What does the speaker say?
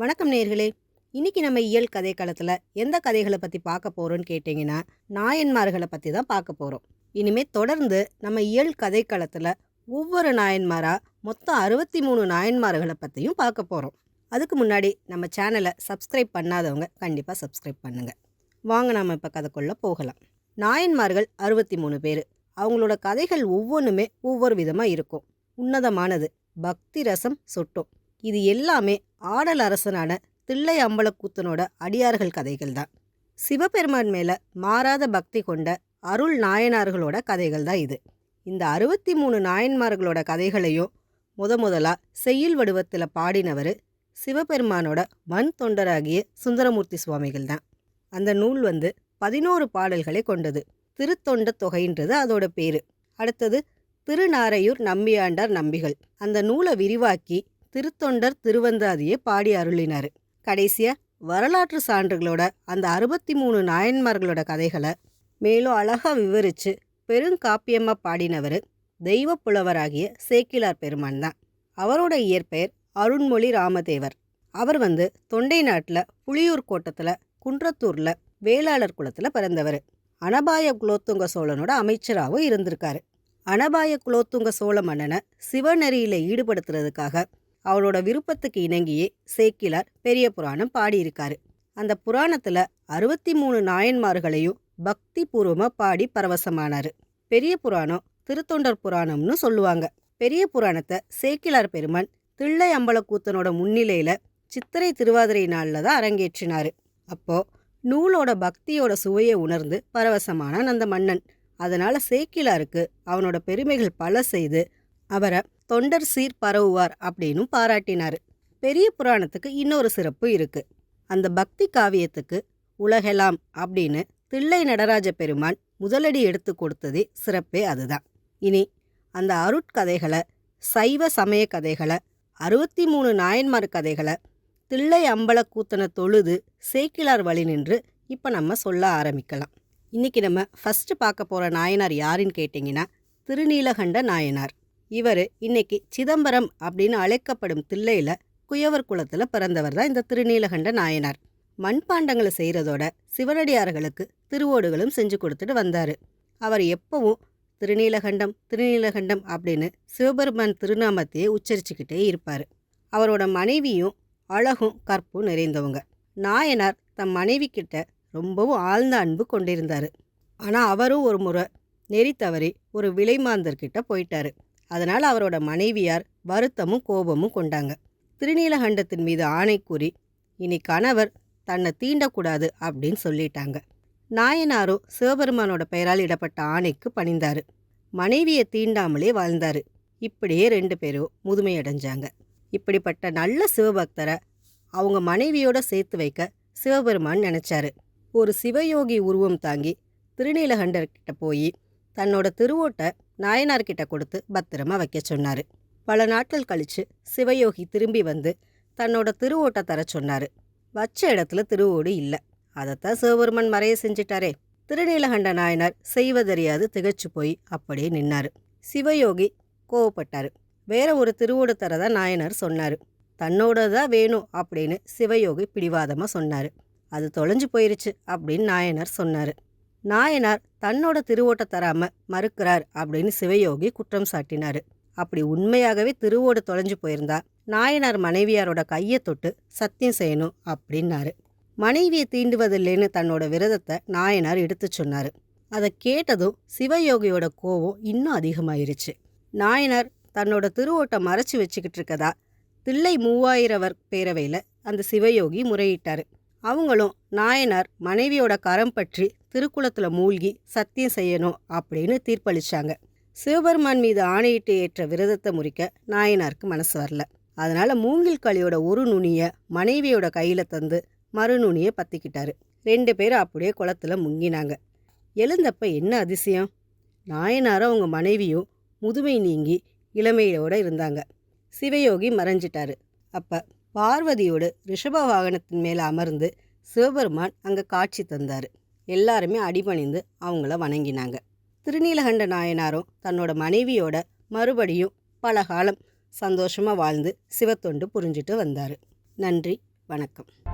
வணக்கம் நேர்களே இன்னைக்கு நம்ம இயல் கதை களத்தில் எந்த கதைகளை பற்றி பார்க்க போகிறோன்னு கேட்டிங்கன்னா நாயன்மார்களை பற்றி தான் பார்க்க போகிறோம் இனிமேல் தொடர்ந்து நம்ம இயல் கதை களத்தில் ஒவ்வொரு நாயன்மாராக மொத்தம் அறுபத்தி மூணு நாயன்மார்களை பற்றியும் பார்க்க போகிறோம் அதுக்கு முன்னாடி நம்ம சேனலை சப்ஸ்கிரைப் பண்ணாதவங்க கண்டிப்பாக சப்ஸ்கிரைப் பண்ணுங்கள் வாங்க நாம் இப்போ கதைக்குள்ளே போகலாம். நாயன்மார்கள் அறுபத்தி மூணு பேர். அவங்களோட கதைகள் ஒவ்வொன்றுமே ஒவ்வொரு விதமாக இருக்கும். உன்னதமானது பக்தி ரசம் சொட்டும். இது எல்லாமே ஆடல் அரசனான தில்லை அம்பலக்கூத்தனோட அடியார்கள் கதைகள் தான் சிவபெருமான் மேலே மாறாத பக்தி கொண்ட அருள் நாயனார்களோட கதைகள் தான் இது. இந்த அறுபத்தி மூணு நாயன்மார்களோட கதைகளையும் முத முதலா செய்யுள் வடிவத்தில் பாடினவர் சிவபெருமானோட மண் தொண்டராகிய சுந்தரமூர்த்தி சுவாமிகள் தான் அந்த நூல் வந்து பதினோரு பாடல்களை கொண்டது. திருத்தொண்ட தொகைன்றது அதோட பேரு. அடுத்தது திருநாரையூர் நம்பியாண்டார் நம்பிகள். அந்த நூலை விரிவாக்கி திருத்தொண்டர் திருவந்தாதியை பாடி அருளினார். கடைசியா வரலாற்று சான்றுகளோட அந்த அறுபத்தி மூணு நாயன்மார்களோட கதைகளை மேலும் அழகா விவரிச்சு பெருங்காப்பியம்மா பாடினவர் தெய்வ புலவராகிய சேக்கிலார் பெருமான் தான். அவரோட இயற்பெயர் அருண்மொழி ராமதேவர். அவர் வந்து தொண்டை நாட்டில் புளியூர் கோட்டத்தில் குன்றத்தூரில் வேளாளர் குலத்தில் பிறந்தவர். அனபாய குலோத்துங்க சோழனோட அமைச்சராகவும் இருந்திருக்காரு. அனபாய குலோத்துங்க சோழ மன்னனை சிவநெறியில் ஈடுபடுத்துறதுக்காக அவரோட விருப்பத்துக்கு இணங்கியே சேக்கிலார் பெரிய புராணம் பாடியிருக்காரு. அந்த புராணத்தில் அறுபத்தி மூணு நாயன்மார்களையும் பக்தி பூர்வமாக பாடி பரவசமானார். பெரிய புராணம் திருத்தொண்டர் புராணம்னு சொல்லுவாங்க. பெரிய புராணத்தை சேக்கிலார் பெருமான் தில்லை அம்பலக்கூத்தனோட முன்னிலையில் சித்திரை திருவாதிரை நாளில் தான் அரங்கேற்றினார். அப்போ நூலோட பக்தியோட சுவையை உணர்ந்து பரவசமானான் அந்த மன்னன். அதனால் சேக்கிலாருக்கு அவனோட பெருமைகள் பல செய்து அவரை தொண்டர் சீர் பரவுவார் அப்படின்னு பாராட்டினார். பெரிய புராணத்துக்கு இன்னொரு சிறப்பு இருக்கு. அந்த பக்தி காவியத்துக்கு உலகெல்லாம் அப்படின்னு தில்லை நடராஜ பெருமான் முதலடி எடுத்து கொடுத்ததே சிறப்பே அதுதான். இனி அந்த அருட்கதைகளை சைவ சமய கதைகளை அறுபத்தி மூணு நாயன்மார் கதைகளை தில்லை அம்பல கூத்தனை தொழுது சேக்கிலார் வழி நின்று இப்போ நம்ம சொல்ல ஆரம்பிக்கலாம். இன்னைக்கு நம்ம ஃபஸ்ட்டு பார்க்க போகிற நாயனார் யாருன்னு கேட்டிங்கன்னா திருநீலகண்ட நாயனார். இவர் இன்னைக்கு சிதம்பரம் அப்படின்னு அழைக்கப்படும் தில்லையில் குயவர் குலத்தில் பிறந்தவர் தான் இந்த திருநீலகண்ட நாயனார். மண்பாண்டங்களை செய்கிறதோட சிவனடியார்களுக்கு திருவோடுகளும் செஞ்சு கொடுத்துட்டு வந்தார். அவர் எப்பவும் திருநீலகண்டம் திருநீலகண்டம் அப்படின்னு சிவபெருமான் திருநாமத்தையே உச்சரிச்சுக்கிட்டே இருப்பார். அவரோட மனைவியும் அழகும் கற்பும் நிறைந்தவங்க. நாயனார் தம் மனைவி கிட்ட ரொம்பவும் ஆழ்ந்த அன்பு கொண்டிருந்தார். ஆனால் அவரும் ஒரு முறை நெறி தவறி ஒரு விலைமாந்தர்கிட்ட போயிட்டாரு. அதனால் அவரோட மனைவியார் வருத்தமும் கோபமும் கொண்டாங்க. திருநீலகண்டத்தின் மீது ஆணை கூறி இனி கணவர் தன்னை தீண்டக்கூடாது அப்படின்னு சொல்லிட்டாங்க. நாயனாரோ சிவபெருமானோட பெயரால் இடப்பட்ட ஆணைக்கு பணிந்தாரு. மனைவியை தீண்டாமலே வாழ்ந்தாரு. இப்படியே ரெண்டு பேரும் முதுமையடைஞ்சாங்க. இப்படிப்பட்ட நல்ல சிவபக்தரை அவங்க மனைவியோட சேர்த்து வைக்க சிவபெருமான் நினச்சாரு. ஒரு சிவயோகி உருவம் தாங்கி திருநீலகண்டர்கிட்ட போய் தன்னோட திருவோட்டை நாயனார்கிட்ட கொடுத்து பத்திரமா வைக்க சொன்னார். பல நாட்கள் கழிச்சு சிவயோகி திரும்பி வந்து தன்னோட திருவோட்டை தர சொன்னார். வச்ச இடத்துல திருவோடு இல்லை. அதைத்தான் சிவபெருமன் மறைய செஞ்சிட்டாரே. திருநீலகண்ட நாயனார் செய்வதறியாது திகச்சு போய் அப்படியே நின்னாரு. சிவயோகி கோவப்பட்டாரு. வேற ஒரு திருவோடு தரதா நாயனார் சொன்னார். தன்னோட தான் வேணும் அப்படின்னு சிவயோகி பிடிவாதமாக சொன்னார். அது தொலைஞ்சு போயிருச்சு அப்படின்னு நாயனார் சொன்னார். நாயனார் தன்னோட திருவோட்டை தராம மறுக்கிறார் அப்படின்னு சிவயோகி குற்றம் சாட்டினார். அப்படி உண்மையாகவே திருவோடு தொலைஞ்சு போயிருந்தா நாயனார் மனைவியாரோட கையை தொட்டு சத்தியம் செய்யணும் அப்படின்னாரு. மனைவியை தீண்டுவதில்லைன்னு தன்னோட விரதத்தை நாயனார் எடுத்து சொன்னார். அதை கேட்டதும் சிவயோகியோட கோவம் இன்னும் அதிகமாயிருச்சு. நாயனார் தன்னோட திருவோட்டை மறைச்சு வச்சுக்கிட்டு இருக்கதா தில்லை மூவாயிரவர் பேரவையில் அந்த சிவயோகி முறையிட்டார். அவங்களும் நாயனார் மனைவியோட கரம் பற்றி திருக்குளத்தில் மூழ்கி சத்தியம் செய்யணும் அப்படின்னு தீர்ப்பளிச்சாங்க. சிவபெருமான் மீது ஆணையிட்டு ஏற்ற விரதத்தை முறிக்க நாயனாருக்கு மனசு வரல. அதனால் மூங்கில் களியோட ஒரு நுனியை மனைவியோட கையில் தந்து மறு நுனியை பற்றிக்கிட்டாரு ரெண்டு பேரும் அப்படியே குளத்துல முங்கினாங்க. எழுந்தப்ப என்ன அதிசயம்? நாயனாரும் அவங்க மனைவியும் முதுமை நீங்கி இளமையோட இருந்தாங்க. சிவயோகி மறைஞ்சிட்டாரு. அப்போ பார்வதியோடு ரிஷப வாகனத்தின் மேலே அமர்ந்து சிவபெருமான் அங்கே காட்சி தந்தார். எல்லாருமே அடிபணிந்து அவங்கள வணங்கினாங்க. திருநீலகண்ட நாயனாரும் தன்னோட மனைவியோட மறுபடியும் பல காலம் சந்தோஷமாக வாழ்ந்து சிவத்தொண்டு புரிஞ்சிட்டு வந்தார். நன்றி வணக்கம்.